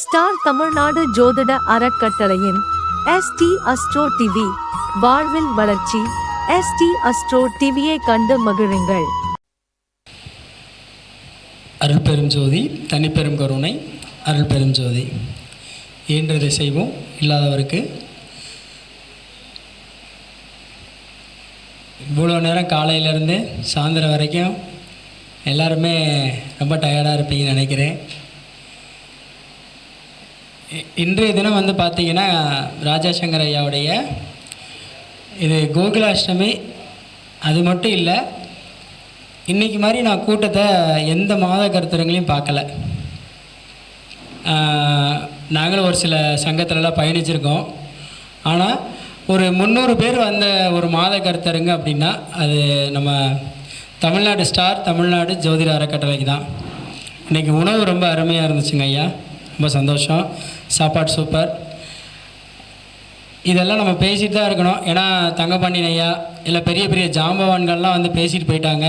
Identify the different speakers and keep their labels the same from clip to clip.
Speaker 1: Star Tamil Nadu ஜோதிட அறக்கட்டளையின் ST astro TV வாழ்வில் வளர்ச்சி. எஸ்டி அஸ்ட்ரோ டிவியை கண்டு மகிழுங்கள்.
Speaker 2: அருள்பெரும் ஜோதி தனிப்பெரும் கருணை அருள் பெரும் ஜோதி. இயன்றதை செய்வோம் இல்லாதவருக்கு இவ்வளோ நேரம் காலையிலேருந்து சாயந்தரம் வரைக்கும் எல்லாருமே ரொம்ப டயர்டாக இருப்பீங்கன்னு நினைக்கிறேன். இன்றைய தினம் வந்து பார்த்தீங்கன்னா ராஜாசங்கர் ஐயாவுடைய இது கோகுலாஷ்டமி. அது மட்டும் இல்லை இன்றைக்கி மாதிரி நான் கூட்டத்தை எந்த மாத கருத்தரங்களையும் பார்க்கல. நாங்களும் ஒரு சில சங்கத்திலலாம் பயணிச்சிருக்கோம். ஆனால் ஒரு முந்நூறு பேர் வந்த ஒரு மாத கருத்தருங்க அப்படின்னா அது நம்ம தமிழ்நாடு ஸ்டார் தமிழ்நாடு ஜோதிட அறக்கட்டளைக்கு தான். இன்றைக்கி உணவு ரொம்ப அருமையாக இருந்துச்சுங்க ஐயா. ரொம்ப சந்தோஷம். சாப்பாடு சூப்பர். இதெல்லாம் நம்ம பேசிட்டு தான் இருக்கணும். ஏன்னா தங்கப்பாண்டியன் ஐயா இல்லை பெரிய பெரிய ஜாம்பவான்கள்லாம் வந்து பேசிட்டு போயிட்டாங்க.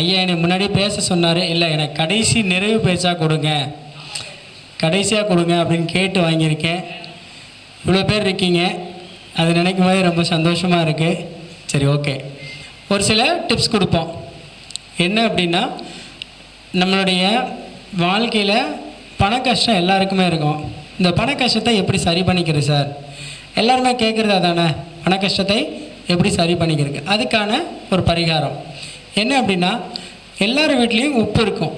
Speaker 2: ஐயா என்னை முன்னாடியே பேச சொன்னார். இல்லை எனக்கு கடைசி நிறைவு பேச்சாக கொடுங்க. கடைசியாக கொடுங்க அப்படின்னு கேட்டு வாங்கியிருக்கேன். இவ்வளோ பேர் இருக்கீங்க. அது நினைக்கும் போது ரொம்ப சந்தோஷமாக இருக்குது சரி ஓகே. ஒரு சில டிப்ஸ் கொடுப்போம். என்ன அப்படின்னா நம்மளுடைய வாழ்க்கையில் பண கஷ்டம் எல்லாருக்குமே இருக்கும். இந்த பண கஷ்டத்தை எப்படி சரி பண்ணிக்கிறது சார் எல்லாருமே கேட்குறது அதானே பண கஷ்டத்தை எப்படி சரி பண்ணிக்கிறது? அதுக்கான ஒரு பரிகாரம். என்ன அப்படின்னா எல்லார் வீட்லேயும் உப்பு இருக்கும்.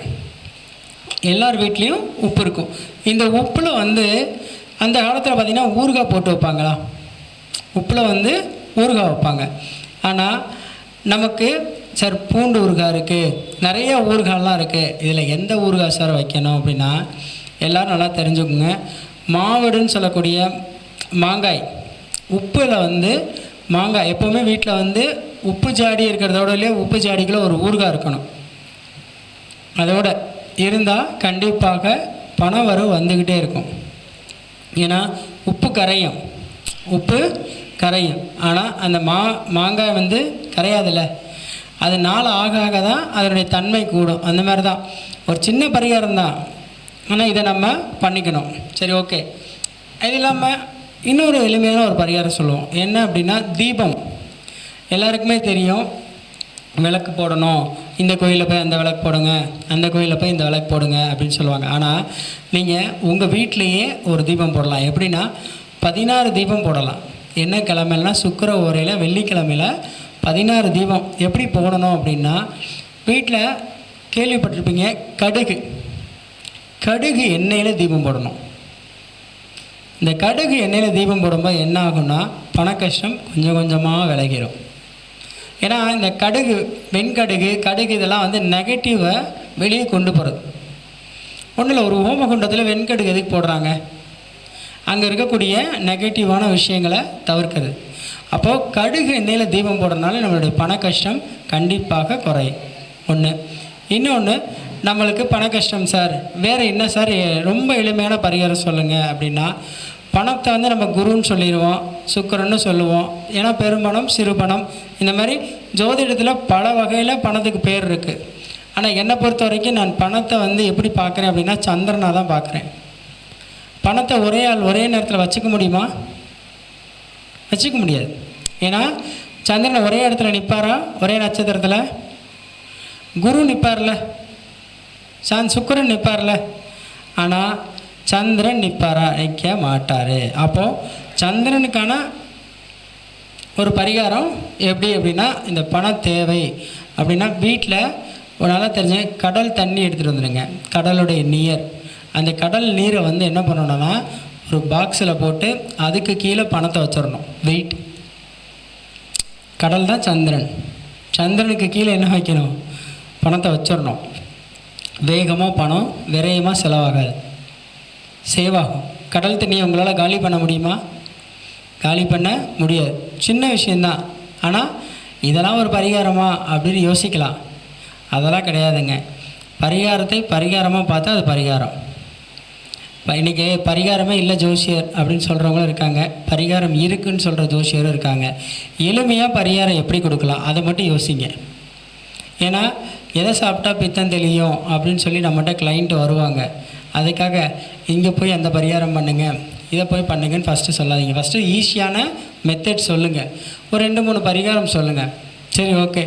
Speaker 2: எல்லார் வீட்லேயும் உப்பு இருக்கும். இந்த உப்பில் வந்து அந்த காலத்தில் பார்த்திங்கன்னா ஊறுகாய் போட்டு வைப்பாங்களா? உப்பில் வந்து ஊறுகாய் வைப்பாங்க. ஆனால் நமக்கு சார் பூண்டு ஊறுகாய் இருக்குது நிறைய ஊறுகாய்லாம் இருக்குது இதில் எந்த ஊறுகாய் சார் வைக்கணும் அப்படின்னா எல்லோரும் நல்லா தெரிஞ்சுக்கோங்க. மாவடுன்னு சொல்லக்கூடிய மாங்காய் உப்பில் வந்து மாங்காய் எப்போவுமே வீட்டில் வந்து உப்பு ஜாடி இருக்கிறதோடலே உப்பு ஜாடிக்குள்ள ஒரு ஊறுகாய் இருக்கணும். அதோட இருந்தால் கண்டிப்பாக பண வரவு வந்துக்கிட்டே இருக்கும். ஏன்னா உப்பு கரையும். உப்பு கரையும். ஆனால் அந்த மா மாங்காய் வந்து கரையாதுல்ல. அது நாள் ஆக ஆக தான் அதனுடைய தன்மை கூடும். அந்த மாதிரி தான் ஒரு சின்ன பரிகாரம் தான் ஆனால் இதை நம்ம பண்ணிக்கணும். சரி ஓகே. இது இல்லாமல் இன்னொரு எளிமையான ஒரு பரிகாரம் சொல்லுவோம். என்ன அப்படின்னா தீபம். எல்லாருக்குமே தெரியும் விளக்கு போடணும். இந்த கோயிலில் போய் அந்த விளக்கு போடுங்க அந்த கோயிலில் போய் இந்த விளக்கு போடுங்க அப்படின்னு சொல்லுவாங்க. ஆனால் நீங்கள் உங்கள் வீட்டிலையே ஒரு தீபம் போடலாம். எப்படின்னா பதினாறு தீபம் போடலாம். என்ன கிழமைனா சுக்கிர ஓரையில் வெள்ளிக்கிழமையில் பதினாறு தீபம். எப்படி போடணும் அப்படின்னா வீட்டில் கேள்விப்பட்டிருப்பீங்க கடுகு. கடுகு எண்ணெயில் தீபம் போடணும். இந்த கடுகு எண்ணெயில் தீபம் போடும்போது என்ன ஆகும்னா பண கஷ்டம் கொஞ்சம் கொஞ்சமாக விலகிடும் ஏன்னா இந்த கடுகு வெண்கடுகு கடுகு இதெல்லாம் வந்து நெகட்டிவை வெளியே கொண்டு போகிறது ஒன்றும் இல்லை ஒரு ஹோமகுண்டத்தில் வெண்கடுகு எதுக்கு போடுறாங்க? அங்கே இருக்கக்கூடிய நெகட்டிவான விஷயங்களை தவிர்க்கிறது அப்போது கடுகு எண்ணெயில் தீபம் போடுறதுனால நம்மளுடைய பண கஷ்டம் கண்டிப்பாக குறையும். ஒன்று இன்னொன்று நம்மளுக்கு பண கஷ்டம் சார். வேறு என்ன சார்? ரொம்ப எளிமையான பரிகாரம் சொல்லுங்கள் அப்படின்னா பணத்தை வந்து நம்ம குருன்னு சொல்லிடுவோம் சுக்கரன்னு சொல்லுவோம். ஏன்னா பெரும்பணம் சிறுபணம் இந்த மாதிரி ஜோதிடத்தில் பல வகையில் பணத்துக்கு பேர் இருக்குது ஆனால் என்னை பொறுத்த வரைக்கும் நான் பணத்தை வந்து எப்படி பார்க்குறேன் அப்படின்னா சந்திரனாக தான் பார்க்குறேன். பணத்தை ஒரே ஆள் ஒரே நேரத்தில் வச்சுக்க முடியுமா? வச்சுக்க முடியாது. ஏன்னா சந்திரன் ஒரே இடத்துல நிற்பாரா ஒரே நட்சத்திரத்தில்? குரு நிற்பார்ல சாந்த் சுக்கிரன் நிற்பார்ல ஆனால் சந்திரன் நிற்பாரா நிற்க மாட்டார். அப்போது சந்திரனுக்கான ஒரு பரிகாரம் எப்படி அப்படின்னா இந்த பண தேவை அப்படின்னா வீட்டில் ஒரு நல்லா தெரிஞ்ச கடல் தண்ணி எடுத்துகிட்டு வந்துடுங்க. கடலுடைய நீர். அந்த கடல் நீரை வந்து என்ன பண்ணணும்னா ஒரு பாக்ஸில் போட்டு அதுக்கு கீழே பணத்தை வச்சிடணும். வெயிட் கடல் தான் சந்திரன். சந்திரனுக்கு கீழே என்ன வைக்கணும்? பணத்தை வச்சிடணும். வேகமாக பணம் விரயமாக செலவாகாது. சேவாகும். கடல் தண்ணியை உங்களால் காலி பண்ண முடியுமா? காலி பண்ண முடியாது. சின்ன விஷயந்தான் ஆனால் இதெல்லாம் ஒரு பரிகாரமா அப்படின்னு யோசிக்கலாம். அதெல்லாம் கிடையாதுங்க. பரிகாரத்தை பரிகாரமாக பார்த்தா அது பரிகாரம். இப்போ இன்றைக்கி பரிகாரமே இல்லை ஜோசியர் அப்படின்னு சொல்கிறவங்களும் இருக்காங்க. பரிகாரம் இருக்குன்னு சொல்கிற ஜோசியரும் இருக்காங்க. எளிமையாக பரிகாரம் எப்படி கொடுக்கலாம்? அதை மட்டும் யோசிங்க. ஏன்னா எதை சாப்பிட்டா பித்தம் தெளியும் அப்படின்னு சொல்லி நம்மகிட்ட கிளைண்ட்டு வருவாங்க. அதுக்காக இங்கே போய் அந்த பரிகாரம் பண்ணுங்கள் இதை போய் பண்ணுங்கன்னு ஃபஸ்ட்டு சொல்லாதீங்க. ஃபஸ்ட்டு ஈஸியான மெத்தட் சொல்லுங்கள் ஒரு ரெண்டு மூணு பரிகாரம் சொல்லுங்கள் சரி ஓகே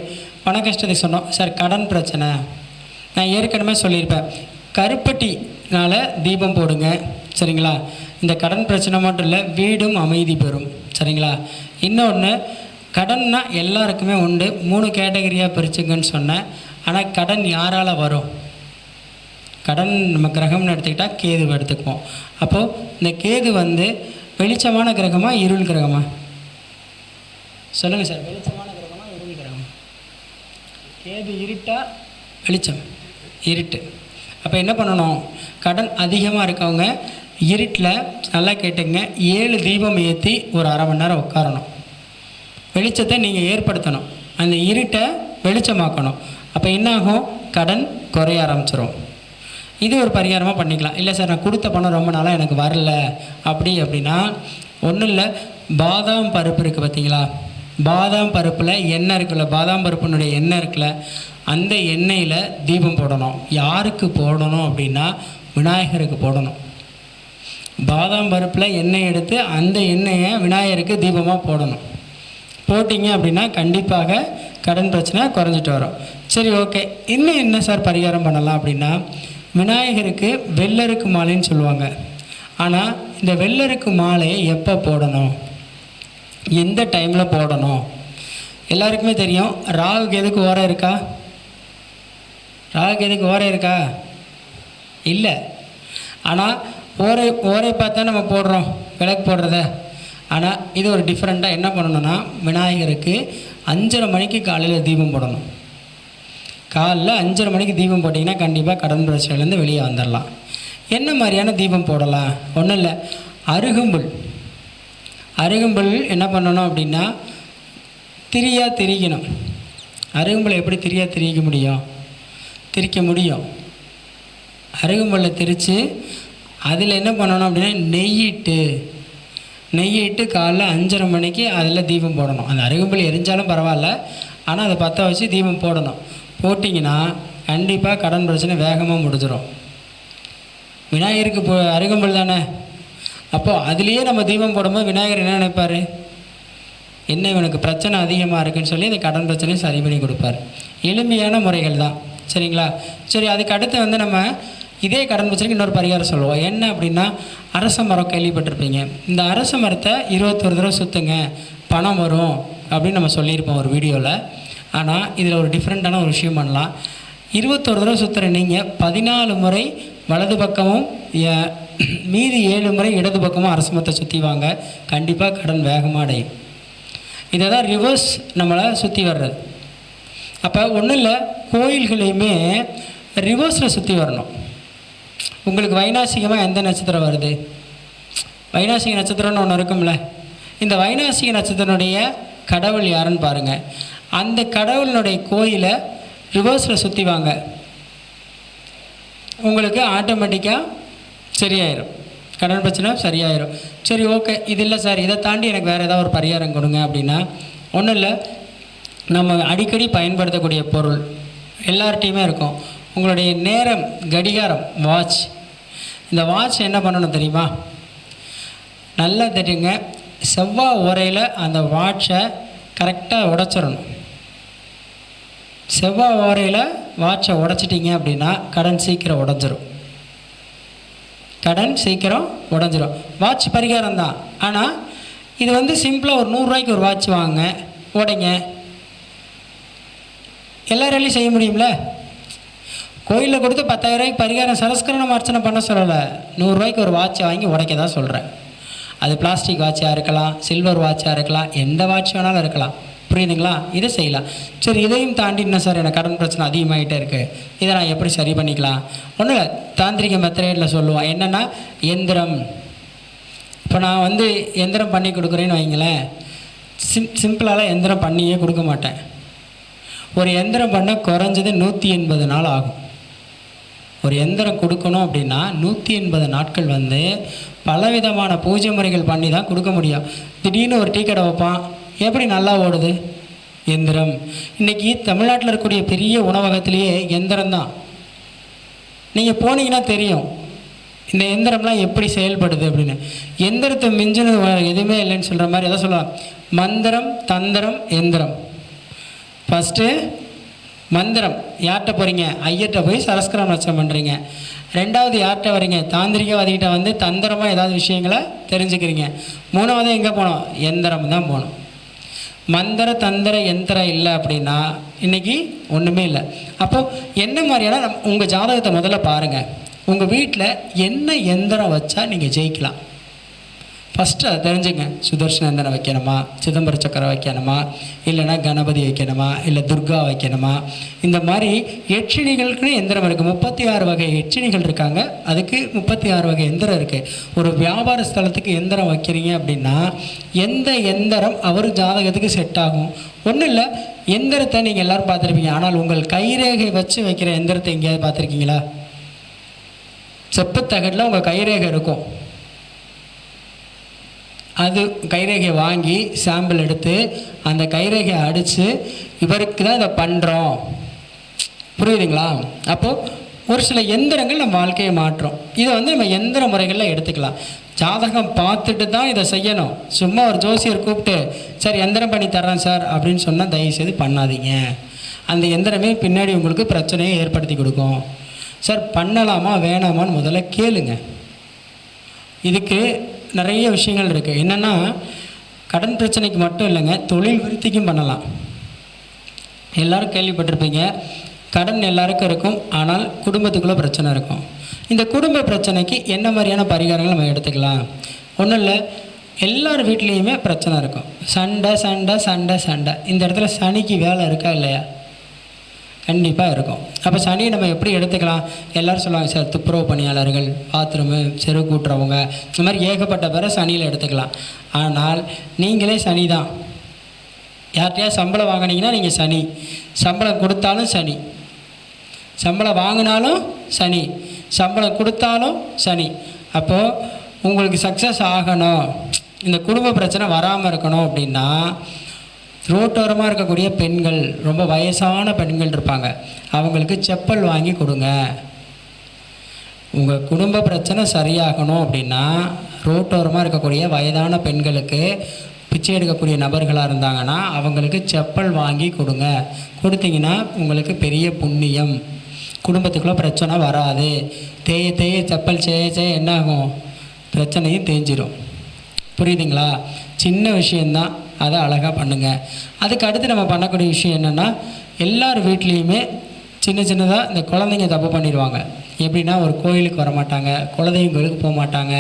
Speaker 2: பண கஷ்டத்துக்கு சொன்னோம். சார் கடன் பிரச்சனை. நான் ஏற்கனவே சொல்லியிருப்பேன். கருப்பட்டினால் தீபம் போடுங்க. சரிங்களா? இந்த கடன் பிரச்சனை மட்டும் இல்லை வீடும் அமைதி பெறும். சரிங்களா? இன்னொன்று கடன்னா எல்லாருக்குமே உண்டு. மூணு கேட்டகரியாக பிரிச்சுங்கன்னு சொன்னேன். ஆனால் கடன் யாரால் வரும்? கடன் நம்ம கிரகம்னு எடுத்துக்கிட்டால் கேது எடுத்துக்குவோம். அப்போது இந்த கேது வந்து வெளிச்சமான கிரகமா இருள் கிரகமா? சொல்லுங்கள் சார் வெளிச்சமான கிரகமா இருள் கிரகமா? கேது இருட்டா வெளிச்சம்? இருட்டு. அப்போ என்ன பண்ணணும்? கடன் அதிகமாக இருக்கவங்க இருட்டில் நல்லா கேட்டுங்க ஏழு தீபம் ஏற்றி ஒரு அரை மணி நேரம் உட்காரணும். வெளிச்சத்தை நீங்கள் ஏற்படுத்தணும். அந்த இருட்டை வெளிச்சமாக்கணும். அப்போ என்னாகும்? கடன் குறைய ஆரம்பிச்சிடும் இது ஒரு பரிகாரமாக பண்ணிக்கலாம். இல்லை சார் நான் கொடுத்த பணம் ரொம்ப நாளாக எனக்கு வரல. அப்படி அப்படின்னா ஒன்றும் இல்லை. பாதாம் பருப்பு இருக்குது பார்த்தீங்களா பாதாம் பருப்பில் எண்ணெய் இருக்குல்ல? பாதாம் பருப்பினுடைய எண்ணெய் இருக்குல்ல? அந்த எண்ணெயில் தீபம் போடணும். யாருக்கு போடணும் அப்படின்னா விநாயகருக்கு போடணும். பாதாம் பருப்பில் எண்ணெய் எடுத்து அந்த எண்ணெயை விநாயகருக்கு தீபமாக போடணும். போட்டிங்க அப்படின்னா கண்டிப்பாக கடன் பிரச்சனை குறைஞ்சிட்டு வரும். சரி ஓகே இன்னும் என்ன சார் பரிகாரம் பண்ணலாம் அப்படின்னா விநாயகருக்கு வெள்ளருக்கு மாலைன்னு சொல்லுவாங்க. ஆனால் இந்த வெள்ளருக்கு மாலையை எப்போ போடணும்? எந்த டைமில் போடணும்? எல்லாருக்குமே தெரியும் ராகுக்கு எதுக்கு ஓரம் இருக்கா? ராகுக்கு எதுக்கு ஓரம் இருக்கா? இல்லை. ஆனால் ஓரை ஓரை பார்த்தா நம்ம போடுறோம் விளக்கு போடுறத. ஆனால் இது ஒரு டிஃப்ரெண்ட்டாக என்ன பண்ணணும்னா விநாயகருக்கு அஞ்சரை மணிக்கு காலையில் தீபம் போடணும். காலைல அஞ்சரை மணிக்கு தீபம் போட்டிங்கன்னா கண்டிப்பாக கடன் பிரச்சனையிலேருந்து வெளியே வந்துடலாம் என்ன மாதிரியான தீபம் போடலாம்? ஒன்றும் இல்லை. அருகம்புல். அருகம்புல் என்ன பண்ணணும் அப்படின்னா திரியாக திரிக்கணும். அருகம்புல் எப்படி திரியாக திரிக்க முடியும்? திரிக்க முடியும். அருகம்புல்லை திரித்து அதில் என்ன பண்ணணும் அப்படின்னா நெய்யிட்டு. நெய்யிட்டு காலைல அஞ்சரை மணிக்கு அதில் தீபம் போடணும். அந்த அருகம்புல் எரிஞ்சாலும் பரவாயில்ல. ஆனால் அதை பற்ற வச்சு தீபம் போடணும். போட்டிங்கன்னா கண்டிப்பாக கடன் பிரச்சனை வேகமாக முடிஞ்சிடும் விநாயகருக்கு போ அருகம்புல் தானே? அப்போது அதுலேயே நம்ம தீபம் போடும்போது விநாயகர் என்ன நினைப்பார்? என்ன இவனுக்கு பிரச்சனை அதிகமாக இருக்குன்னு சொல்லி இந்த கடன் பிரச்சனையை சரி பண்ணி கொடுப்பார். எளிமையான முறைகள் தான். சரிங்களா? சரி அதுக்கு அடுத்து வந்து நம்ம இதே கடன் பிரச்சனைக்கு இன்னொரு பரிகாரம் சொல்லுவோம். என்ன அப்படின்னா அரச மரம் கேள்விப்பட்டிருப்பீங்க. இந்த அரச மரத்தை இருபத்தொரு தடவை சுற்றுங்க பணம் வரும் அப்படின்னு நம்ம சொல்லியிருப்போம் ஒரு வீடியோவில் ஆனால் இதில் ஒரு டிஃப்ரெண்ட்டான ஒரு விஷயம் பண்ணலாம். இருபத்தொரு தடவை சுற்றுற நீங்கள் பதினாலு முறை வலது பக்கமும் மீதி ஏழு முறை இடது பக்கமும் அரச மரத்தை சுற்றி வாங்க. கண்டிப்பாக கடன் வேகமாக அடையும். இதை தான் ரிவர்ஸ் நம்மளை சுற்றி வர்றது. அப்போ ஒன்றும் இல்லை கோயில்களையுமே ரிவர்ஸில் சுற்றி வரணும். உங்களுக்கு வைநாசிகமாக எந்த நட்சத்திரம் வருது? வைநாசிக நட்சத்திரம்னு ஒன்று இருக்கும்ல. இந்த வைநாசிக நட்சத்திரனுடைய கடவுள் யாருன்னு பாருங்கள் அந்த கடவுளினுடைய கோயிலை ரிவர்ஸில் சுற்றி வாங்க. உங்களுக்கு ஆட்டோமேட்டிக்காக சரியாயிரும். கடன் பிரச்சனை சரியாயிரும். சரி ஓகே இது இல்லை சார் இதை தாண்டி எனக்கு வேறு ஏதாவது ஒரு பரிகாரம் கொடுங்க அப்படின்னா ஒன்றும் இல்லை. நம்ம அடிக்கடி பயன்படுத்தக்கூடிய பொருள். எல்லார்ட்டையுமே இருக்கும். உங்களுடைய நேரம் கடிகாரம் வாட்ச் இந்த வாட்ச் என்ன பண்ணணும் தெரியுமா? நல்லா தெரியுங்க. செவ்வாய் உரையில் அந்த வாட்சை கரெக்டாக உடைச்சிடணும். செவ்வாய் ஓரையில் வாட்சை உடைச்சிட்டிங்க அப்படின்னா கடன் சீக்கிரம் உடஞ்சிரும். கடன் சீக்கிரம் உடஞ்சிரும். வாட்ச் பரிகாரம் தான். ஆனால் இது வந்து சிம்பிளாக ஒரு நூறுரூவாய்க்கு ஒரு வாட்ச் வாங்க உடைங்க. எல்லாராலையும் செய்ய முடியும்ல? கோயிலில் கொடுத்து பத்தாயிரரூபாய்க்கு பரிகாரம் சரஸ்கரணம் அர்ச்சனை பண்ண சொல்லலை. நூறுரூவாய்க்கு ஒரு வாட்சை வாங்கி உடைக்க தான் சொல்கிறேன் அது பிளாஸ்டிக் வாட்சாக இருக்கலாம் சில்வர் வாட்சாக இருக்கலாம் எந்த வாட்ச் வேணாலும் இருக்கலாம். புரியுதுங்களா? இதை செய்யலாம். சரி இதையும் தாண்டி என்ன சார் எனக்கு கடன் பிரச்சனை அதிகமாகிட்டே இருக்குது இதை நான் எப்படி சரி பண்ணிக்கலாம்? ஒன்றும் இல்லை. தாந்திரிக மெத்தரேட்டில் சொல்லுவோம். என்னென்னா எந்திரம். இப்போ நான் வந்து எந்திரம் பண்ணி கொடுக்குறேன்னு வைங்களேன். சிம் சிம்பிளாலாம் எந்திரம் பண்ணியே கொடுக்க மாட்டேன். ஒரு எந்திரம் பண்ண குறைஞ்சது நூற்றி எண்பது நாள் ஆகும். ஒரு எந்திரம் கொடுக்கணும் அப்படின்னா நூற்றி எண்பது நாட்கள் வந்து பலவிதமான பூஜை முறைகள் பண்ணி தான் கொடுக்க முடியும். திடீர்னு ஒரு டீ கடை வைப்பான். எப்படி நல்லா ஓடுது? எந்திரம். இன்றைக்கி தமிழ்நாட்டில் இருக்கக்கூடிய பெரிய உணவகத்திலேயே எந்திரம் தான். நீங்கள் போனீங்கன்னா தெரியும். இந்த எந்திரம்லாம் எப்படி செயல்படுது அப்படின்னு. எந்திரத்தை மிஞ்சினது எதுவுமே இல்லைன்னு சொல்கிற மாதிரி எதை சொல்லலாம் மந்திரம் தந்திரம் எந்திரம். ஃபஸ்ட்டு மந்திரம். யார்கிட்ட போகிறீங்க ஐயர்கிட்ட போய் சரஸ்கரம் நச்சம் பண்ணுறீங்க ரெண்டாவது யார்கிட்ட வரீங்க? தாந்திரிகவாதிகிட்ட வந்து தந்திரமாக ஏதாவது விஷயங்களை தெரிஞ்சுக்கிறீங்க. மூணாவது எங்கே போனோம்? எந்திரம் தான் போகணும் மந்திர தந்திர எந்திரம் இல்லை அப்படின்னா இன்னைக்கு ஒன்றுமே இல்லை. அப்போ என்ன மாதிரியான நம் உங்கள் ஜாதகத்தை முதல்ல பாருங்கள் உங்கள் வீட்டில் என்ன எந்திரம் வச்சா நீங்கள் ஜெயிக்கலாம்? ஃபஸ்ட்டு அதை தெரிஞ்சுங்க. சுதர்ஷன எந்திரம் வைக்கணுமா? சிதம்பர சக்கரை வைக்கணுமா? இல்லைன்னா கணபதி வைக்கணுமா? இல்லை துர்கா வைக்கணுமா? இந்த மாதிரி எச்சினிகளுக்குன்னு எந்திரம் இருக்குது முப்பத்தி ஆறு வகை எச்சினிகள் இருக்காங்க. அதுக்கு முப்பத்தி ஆறு வகை எந்திரம் இருக்குது ஒரு வியாபார ஸ்தலத்துக்கு எந்திரம் வைக்கிறீங்க அப்படின்னா எந்த எந்திரம் அவர் ஜாதகத்துக்கு செட் ஆகும்? ஒன்றும் இல்லை. எந்திரத்தை நீங்கள் எல்லோரும் பார்த்துருப்பீங்க. ஆனால் உங்கள் கைரேகை வச்சு வைக்கிற எந்திரத்தை எங்கேயாவது பார்த்துருக்கீங்களா? செப்புத்தகட்டில் உங்கள் கைரேகை இருக்கும். அது கைரேகை வாங்கி சாம்பிள் எடுத்து அந்த கைரேகையை அடித்து இவருக்கு தான் இதை பண்ணுறோம் புரியுதுங்களா? அப்போது ஒரு சில எந்திரங்கள் நம்ம வாழ்க்கையை மாற்றும். இதை வந்து நம்ம எந்திர முறைகளில் எடுத்துக்கலாம். ஜாதகம் பார்த்துட்டு தான் இதை செய்யணும். சும்மா ஒரு ஜோசியர் கூப்பிட்டு சார் எந்திரம் பண்ணி தர்றேன் சார் அப்படின்னு சொன்னால் தயவுசெய்து பண்ணாதீங்க. அந்த எந்திரமே பின்னாடி உங்களுக்கு பிரச்சனையை ஏற்படுத்தி கொடுக்கும். சார் பண்ணலாமா வேணாமான்னு முதல்ல கேளுங்க. இதுக்கு நிறைய விஷயங்கள் இருக்குது என்னென்னா கடன் பிரச்சனைக்கு மட்டும் இல்லைங்க தொழில் விருத்திக்கும் பண்ணலாம். எல்லோரும் கேள்விப்பட்டிருப்பீங்க கடன் எல்லாருக்கும் இருக்கும் ஆனால் குடும்பத்துக்குள்ளே பிரச்சனை இருக்கும். இந்த குடும்ப பிரச்சனைக்கு என்ன மாதிரியான பரிகாரங்கள் நம்ம எடுத்துக்கலாம்? ஒன்றும் இல்லை எல்லார் வீட்லேயுமே பிரச்சனை இருக்கும். சண்டை சண்டை சண்டை சண்டை. இந்த இடத்துல சனிக்கு வேலை இருக்கா இல்லையா? கண்டிப்பாக இருக்கும். அப்போ சனியை நம்ம எப்படி எடுத்துக்கலாம்? எல்லோரும் சொல்லுவாங்க சார் துப்புரவு பணியாளர்கள் பாத்ரூமு செரு கூட்டுறவங்க இந்த மாதிரி ஏகப்பட்ட பேரை சனியில் எடுத்துக்கலாம். ஆனால் நீங்களே சனி தான் யார்கிட்டயா சம்பளம் வாங்கினீங்கன்னா நீங்கள் சனி. சம்பளம் கொடுத்தாலும் சனி. சம்பளம் வாங்கினாலும் சனி. சம்பளம் கொடுத்தாலும் சனி. அப்போது உங்களுக்கு சக்ஸஸ் ஆகணும். இந்த குடும்ப பிரச்சனை வராமல் இருக்கணும் அப்படின்னா ரோட்டோரமாக இருக்கக்கூடிய பெண்கள் ரொம்ப வயசான பெண்கள் இருப்பாங்க. அவங்களுக்கு செப்பல் வாங்கி கொடுங்க. உங்கள் குடும்ப பிரச்சனை சரியாகணும் அப்படின்னா ரோட்டோரமாக இருக்கக்கூடிய வயதான பெண்களுக்கு பிச்சை எடுக்கக்கூடிய நபர்களாக இருந்தாங்கன்னா அவங்களுக்கு செப்பல் வாங்கி கொடுங்க. கொடுத்தீங்கன்னா உங்களுக்கு பெரிய புண்ணியம். குடும்பத்துக்குள்ளே பிரச்சனை வராது. தேய தேய செப்பல் செய்ய செய்ய என்ன ஆகும் பிரச்சனையும் தேஞ்சிடும் புரியுதுங்களா? சின்ன விஷயந்தான் அதை அழகாக பண்ணுங்கள் அதுக்கு அடுத்து நம்ம பண்ணக்கூடிய விஷயம் என்னென்னா எல்லார் வீட்லேயுமே சின்ன சின்னதாக இந்த குழந்தைங்க தப்பு பண்ணிடுவாங்க. எப்படின்னா ஒரு கோயிலுக்கு வர மாட்டாங்க குலதெய்வம் கோயிலுக்கு போக மாட்டாங்க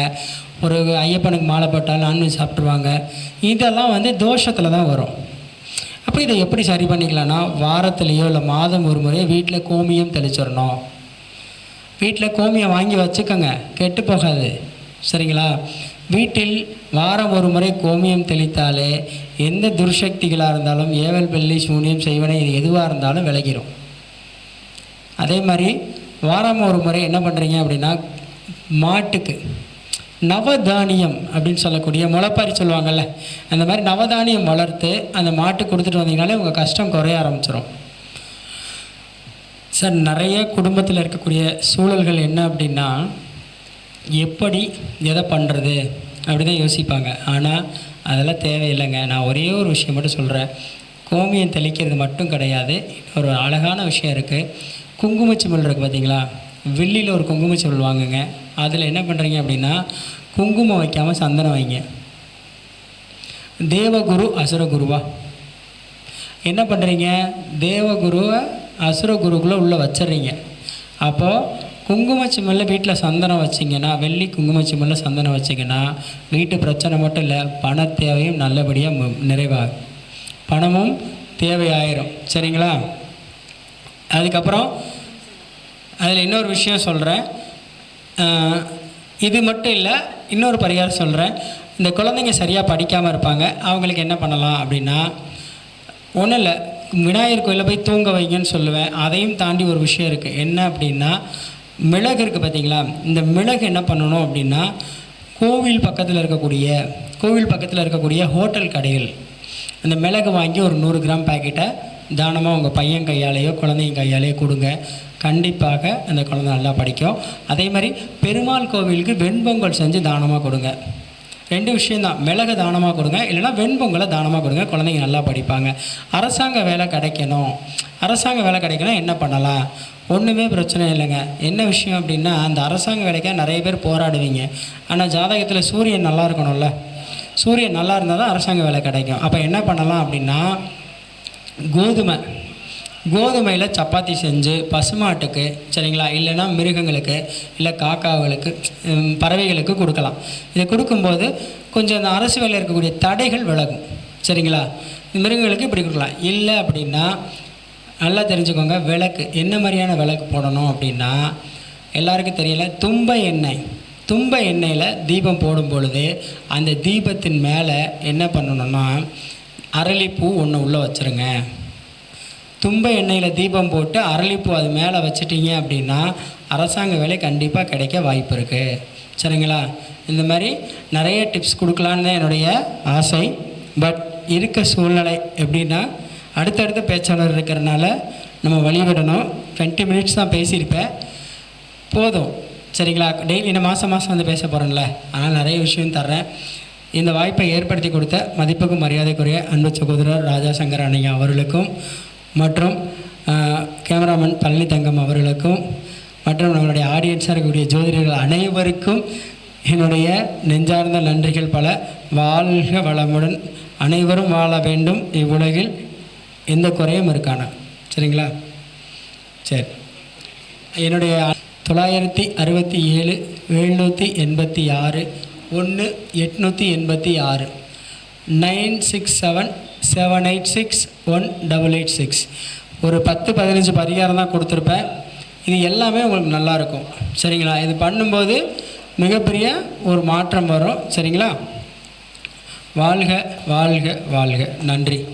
Speaker 2: ஒரு ஐயப்பனுக்கு மாலை போட்டால் நான்வெஜ் சாப்பிட்ருவாங்க இதெல்லாம் வந்து தோஷத்தில் தான் வரும். அப்போ இதை எப்படி சரி பண்ணிக்கலாம்னா வாரத்துலேயோ இல்லை மாதம் ஒரு முறையோ வீட்டில் கோமியம் தெளிச்சிடணும். வீட்டில் கோமியம் வாங்கி வச்சுக்கோங்க கெட்டு போகாது. சரிங்களா? வீட்டில் வாரம் ஒரு முறை கோமியம் தெளித்தாலே எந்த துர்சக்திகளாக இருந்தாலும் ஏவல் பெல்லி சூனியம் செய்வனை இது எதுவாக இருந்தாலும் விலகிரும். அதே மாதிரி வாரம் ஒரு முறை என்ன பண்ணுறீங்க அப்படின்னா மாட்டுக்கு நவதானியம் அப்படின்னு சொல்லக்கூடிய முளைப்பாரி சொல்லுவாங்கள்ல அந்த மாதிரி நவதானியம் வளர்த்து அந்த மாட்டுக்கு கொடுத்துட்டு வந்தீங்கனாலே உங்கள் கஷ்டம் குறைய ஆரம்பிச்சிடும் சார் நிறைய குடும்பத்தில் இருக்கக்கூடிய சூழல்கள் என்ன அப்படின்னா எப்படி எதை பண்ணுறது அப்படி தான் யோசிப்பாங்க. ஆனால் அதெல்லாம் தேவையில்லைங்க. நான் ஒரே ஒரு விஷயம் மட்டும் சொல்கிறேன் கோமியம் தெளிக்கிறது மட்டும் கிடையாது. ஒரு அழகான விஷயம் இருக்குது குங்குமச்சிமல் இருக்குது பார்த்தீங்களா வெள்ளியில் ஒரு குங்குமச்சிமல் வாங்குங்க. அதில் என்ன பண்ணுறீங்க அப்படின்னா குங்குமம் வைக்காமல் சந்தனம் வைங்க. தேவகுரு அசுரகுருவா என்ன பண்ணுறீங்க தேவகுருவை அசுரகுருக்குள்ளே உள்ளே வச்சிட்றீங்க. அப்போது குங்குமச்சிமல்ல வீட்டில் சந்தனம் வச்சிங்கன்னா வெள்ளி குங்குமச்சிமல்ல சந்தனம் வச்சிங்கன்னா வீட்டு பிரச்சனை மட்டும் இல்லை பண தேவையும் நல்லபடியாக நிறைவாகும் பணமும் தேவையாயிரும். சரிங்களா? அதுக்கப்புறம் அதில் இன்னொரு விஷயம் சொல்கிறேன் இது மட்டும் இல்லை இன்னொரு பரிகாரம் சொல்கிறேன் இந்த குழந்தைங்க சரியாக படிக்காமல் இருப்பாங்க. அவங்களுக்கு என்ன பண்ணலாம் அப்படின்னா ஒன்றும் இல்லை விநாயகர் கோயிலில் போய் தூங்க வைங்கன்னு சொல்லுவேன். அதையும் தாண்டி ஒரு விஷயம் இருக்குது என்ன அப்படின்னா மிளகு இருக்குது பார்த்தீங்களா இந்த மிளகு என்ன பண்ணணும் அப்படின்னா கோவில் பக்கத்தில் இருக்கக்கூடிய கோவில் பக்கத்தில் இருக்கக்கூடிய ஹோட்டல் கடைகள். அந்த மிளகு வாங்கி ஒரு நூறு கிராம் பாக்கெட்டை தானமாக உங்கள் பையன் கையாலேயோ குழந்தைங்க கையாலேயோ கொடுங்க. கண்டிப்பாக அந்த குழந்தை நல்லா படிக்கும். அதே மாதிரி பெருமாள் கோவிலுக்கு வெண்பொங்கல் செஞ்சு தானமாக கொடுங்க. ரெண்டு விஷயந்தான் மிளகு தானமாக கொடுங்க இல்லைன்னா வெண்பொங்கலை தானமாக கொடுங்க குழந்தைங்க நல்லா படிப்பாங்க. அரசாங்க வேலை கிடைக்கணும். அரசாங்க வேலை கிடைக்கணும் என்ன பண்ணலாம்? ஒன்றுமே பிரச்சனை இல்லைங்க. என்ன விஷயம் அப்படின்னா அந்த அரசாங்க வேலைக்காக நிறைய பேர் போராடுவீங்க. ஆனால் ஜாதகத்தில் சூரியன் நல்லா இருக்கணும்ல. சூரியன் நல்லா இருந்தால் தான் அரசாங்க வேலை கிடைக்கும். அப்போ என்ன பண்ணலாம் அப்படின்னா கோதுமை. கோதுமையில் சப்பாத்தி செஞ்சு பசுமாட்டுக்கு சரிங்களா? இல்லைன்னா மிருகங்களுக்கு இல்லை காக்காவுகளுக்கு பறவைகளுக்கு கொடுக்கலாம். இதை கொடுக்கும்போது கொஞ்சம் அந்த அரசு வேலையில் இருக்கக்கூடிய தடைகள் விலகும். சரிங்களா? மிருகங்களுக்கு இப்படி கொடுக்கலாம். இல்லை அப்படின்னா நல்லா தெரிஞ்சுக்கோங்க விளக்கு. என்ன மாதிரியான விளக்கு போடணும் அப்படின்னா எல்லாருக்கும் தெரியல தும்ப எண்ணெய். தும்ப எண்ணெயில் தீபம் போடும் பொழுது அந்த தீபத்தின் மேலே என்ன பண்ணணும்னா அரளிப்பூ ஒன்று உள்ளே வச்சுருங்க. தும்ப எண்ணெயில் தீபம் போட்டு அரளிப்பூ அது மேலே வச்சிட்டிங்க அப்படின்னா அரசாங்க வேலை கண்டிப்பாக கிடைக்க வாய்ப்பு இருக்குது சரிங்களா? இந்த மாதிரி நிறைய டிப்ஸ் கொடுக்கலான்னு தான் என்னுடைய ஆசை. பட் இருக்க சூழ்நிலை எப்படின்னா அடுத்தடுத்த பேச்சாளர் இருக்கிறனால நம்ம வழிவிடணும். டுவெண்ட்டி மினிட்ஸ் தான் பேசியிருப்பேன். போதும். சரிங்களா? டெய்லி இந்த மாதம் மாதம் வந்து பேச போகிறேன்ல ஆனால் நிறைய விஷயம் தர்றேன். இந்த வாய்ப்பை ஏற்படுத்தி கொடுத்த மதிப்புக்கும் மரியாதைக்குரிய அன்பு சகோதரர் ராஜா சங்கர் அண்ணையா அவர்களுக்கும் மற்றும் கேமராமேன் பழனி தங்கம் அவர்களுக்கும் மற்றும் நம்மளுடைய ஆடியன்ஸாக இருக்கக்கூடிய ஜோதிடர்கள் அனைவருக்கும் என்னுடைய நெஞ்சார்ந்த நன்றிகள் பல. வாழ்க வளமுடன். அனைவரும் வாழ வேண்டும். இவ்வுலகில் எந்த குறையும் இருக்கான சரிங்களா? சரி. என்னுடைய தொள்ளாயிரத்தி அறுபத்தி ஏழு எழுநூற்றி எண்பத்தி ஆறு ஒன்று எட்நூற்றி எண்பத்தி ஆறு nine six seven seven eight six one double eight six ஒரு பத்து பதினஞ்சு பரிகாரம் தான் கொடுத்துருப்பேன். இது எல்லாமே உங்களுக்கு நல்லாயிருக்கும். சரிங்களா? இது பண்ணும்போது மிகப்பெரிய ஒரு மாற்றம் வரும். சரிங்களா? வாழ்க வாழ்க வாழ்க. நன்றி.